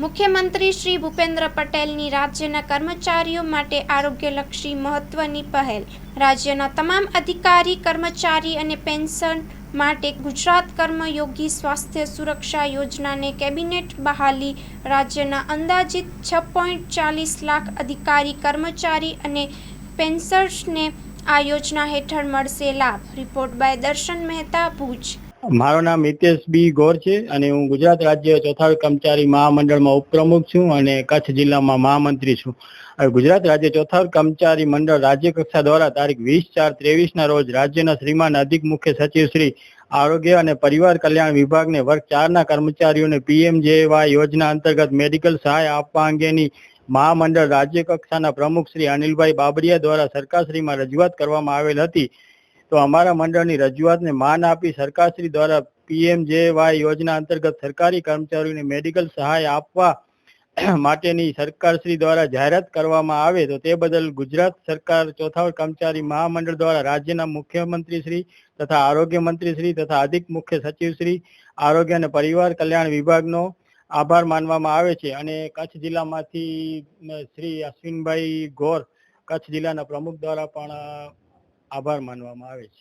મુખ્યમંત્રી શ્રી ભૂપેન્દ્ર પટેલની રાજ્યના કર્મચારીઓ માટે આરોગ્યલક્ષી મહત્વની પહેલ. રાજ્યના તમામ અધિકારી, કર્મચારી અને પેન્શન માટે ગુજરાત કર્મયોગી સ્વાસ્થ્ય સુરક્ષા યોજનાને કેબિનેટ બહાલી રાજ્યના અંદાજિત છ પોઈન્ટ ચાલીસ લાખ અધિકારી, કર્મચારી અને પેન્શનર્સને આ યોજના હેઠળ મળશે લાભ. રિપોર્ટ બાય દર્શન મહેતા ભુજ. મારું નામ હિતેશ બી ગોર છે અને હું ગુજરાત રાજ્ય ચોથા કર્મચારી મહામંડળમાં ઉપપ્રમુખ છું અને કચ્છ જિલ્લામાં મહામંત્રી છું. ગુજરાત રાજ્ય ચોથા કર્મચારી મંડળ રાજ્ય કક્ષા દ્વારા તારીખ વીસ ચાર ત્રેવીસ ના રોજ રાજ્યના શ્રીમાન અધિક મુખ્ય સચિવ શ્રી આરોગ્ય અને પરિવાર કલ્યાણ વિભાગને વર્ગ ચાર ના કર્મચારીઓને પીએમજેવાય યોજના અંતર્ગત મેડિકલ સહાય આપવા અંગેની મહામંડળ રાજ્ય કક્ષાના પ્રમુખ શ્રી અનિલભાઈ બાબરિયા દ્વારા સરકારશ્રીમાં રજૂઆત કરવામાં આવેલ હતી. તો અમારા મંડળની રજૂઆતને માન આપી સરકારશ્રી દ્વારા પીએમજેવાય યોજના અંતર્ગત સરકારી કર્મચારીઓને મેડિકલ સહાય આપવા માટેની સરકારશ્રી દ્વારા જાહેરાત કરવામાં આવે તો તે બદલ ગુજરાત સરકાર ચોથા કર્મચારી મહામંડળ દ્વારા રાજ્યના મુખ્યમંત્રી શ્રી તથા આરોગ્ય મંત્રી શ્રી તથા અધિક મુખ્ય સચિવશ્રી, આરોગ્ય અને પરિવાર કલ્યાણ વિભાગનો આભાર માનવામાં આવે છે અને કચ્છ જિલ્લામાંથી શ્રી અશ્વિનભાઈ ગોર કચ્છ જિલ્લાના પ્રમુખ દ્વારા પણ આભાર માનવામાં આવે છે.